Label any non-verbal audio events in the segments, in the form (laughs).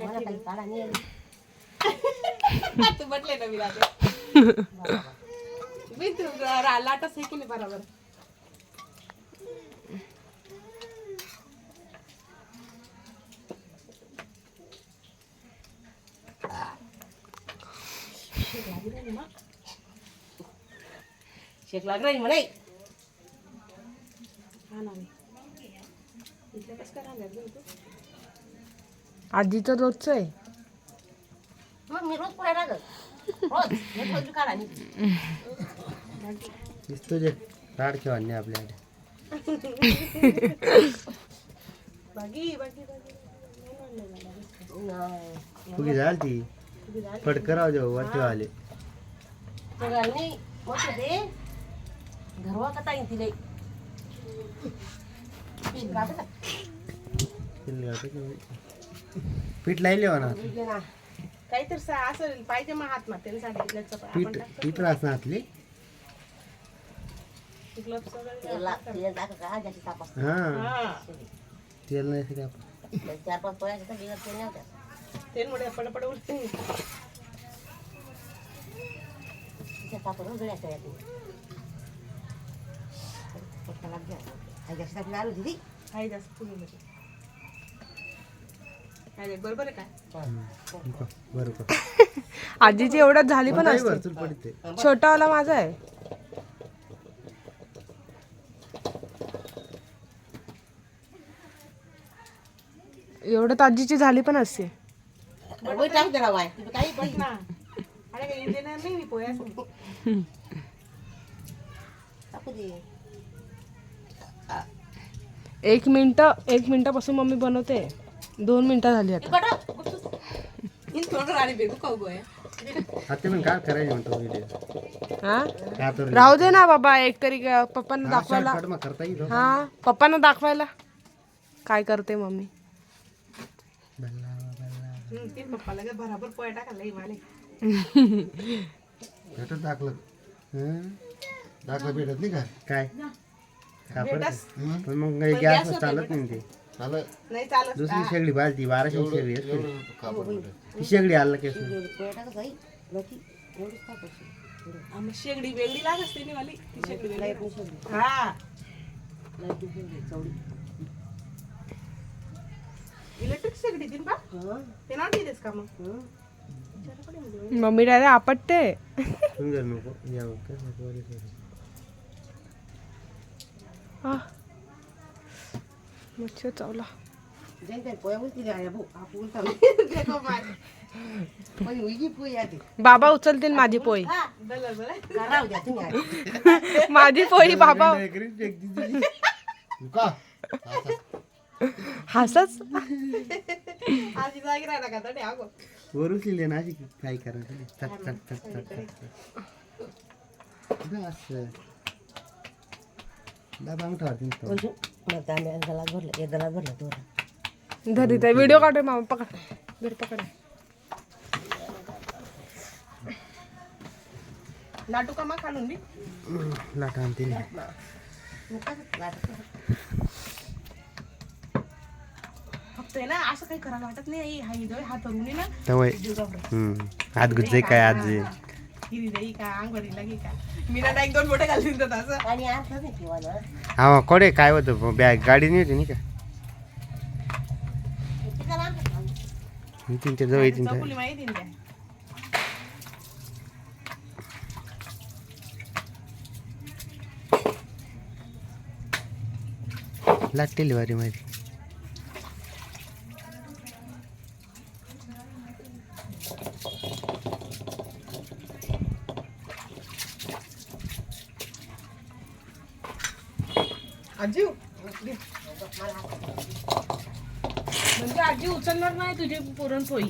मला काही काढा नाही तू म्हटले ना मी राहते मी तू लाटच आहे की नाही बरोबर? शेक लाग राहील म्हणे. हा ना मी. इथलं कसं काय राहिलं गं तू? आजीचं रोजचं आहे. मग मी रोज लागत रोज. काढा आपल्याकडे. बागी बागी फुगी झाली ती? पटकराव देऊ वरती आले सगळं नाही. मग ते घरवा कथा येईल तिले? पीठ काढ ना. पीठ लायले म्हणा ना. काहीतरी सा- असं पाहिजे मग हात मारते साडे पीठ पीठ रास नातले ग्लव्स वगैरे जास्त असतो. हा. हा. तेल नाही सगळं आपण. चार पाच पोळ्या. तेलमुळे पडपड असतात यातून. पोटाला घ्या. आई जास्त आपली आलू दिली काही जास्त फुलून येते. काय रे, बरोबर आहे काय? बरोबर (laughs) आजीची एवढ्यात झाली पण असते. पडते. छोटावाला माझा आहे. एवढ्यात आजीची झाली पण असते. एक मिनिट एक मिनिटापासून मम्मी बनवते. दोन मिनिटं झाली आता. काय करायचं म्हणतो हा? तर राहू दे ना बाबा एक तरी पप्पांना दाखवायला. शॉर्टकट मग करता येईल हो. हा पप्पांना दाखवायला. काय करते मम्मी? भेटत दाखलं. हं? दाखलं भेटत नाही का? काय? पण मग गॅस चालत नाही ते. नाही चालत दुसरी शेगडी बालती बाराशे शेगडी असते. ती शेगडी आला केस मग शेगडी वेगळी असते नी वाली. ती शेगडी हा. इलेक्ट्रिक शेगडी दिन बा. हं. ते का मग? हं. मम्मी डायरेक्ट आपटते. सुंदर नको या मग काय नको. हा. पोळी आधी बाबा उचलतील माझी पोळी हा. माझी पोळी बाबा? हसच वरून लिहिले ना अशी काय करायचं मग भरलं भरलं व्हिडिओ काढते मामा पकड. धर पकड. लाटू का मग खालून मी लाटा आणते ना. फक्त आहे ना असं काही करायला वाटत नाही हा हात आहे ना. आज गुज्जे काय आज? का का मी ना एक दोन घालून असं आणि हा कोडे काय होतं? बॅग गाडी नाही होती नाही का? ते जवळ चौकुली माहिती ना त्या. लागतील वारी माहिती. आजी म्हणजे आजी उचलणार नाही तुझी पुरणपोळी.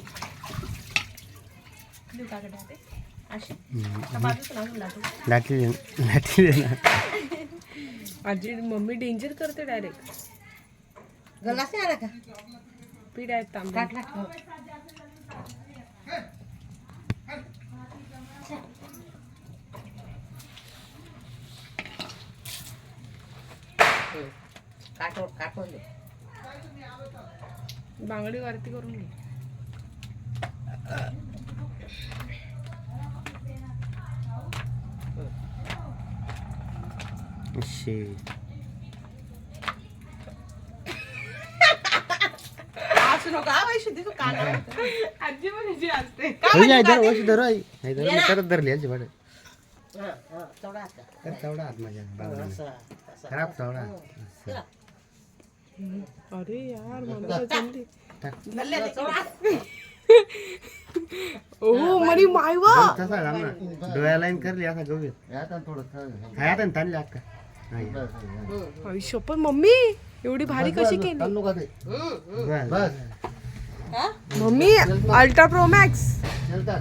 देऊ का गड्या ते? अशी. का बाजूच लावून लाटू लाटली लाटली ना आजी मम्मी डेंजर करते डायरेक्ट गल्लास नाही आला का? पीठ आहेत तांबे हो. बांगडी वरती करून घे. असू नका हा आजी आई धर वशी धर आई. आई धर मी करत धरली याची भाडे हा, हा, तेवढा आता. माझ्या असं. खराब चवडा असं. अरे यार मला केवढा. (laughs) ओ मरी मायवा. तसा घाल ना. डोळ्या लाईन करली असा गवळीत हाय आता ताणली अक्का नाही. आई शपथ मम्मी एवढी भारी कशी केली? बस. हा? मम्मी अल्ट्रा प्रो मॅक्स चलतात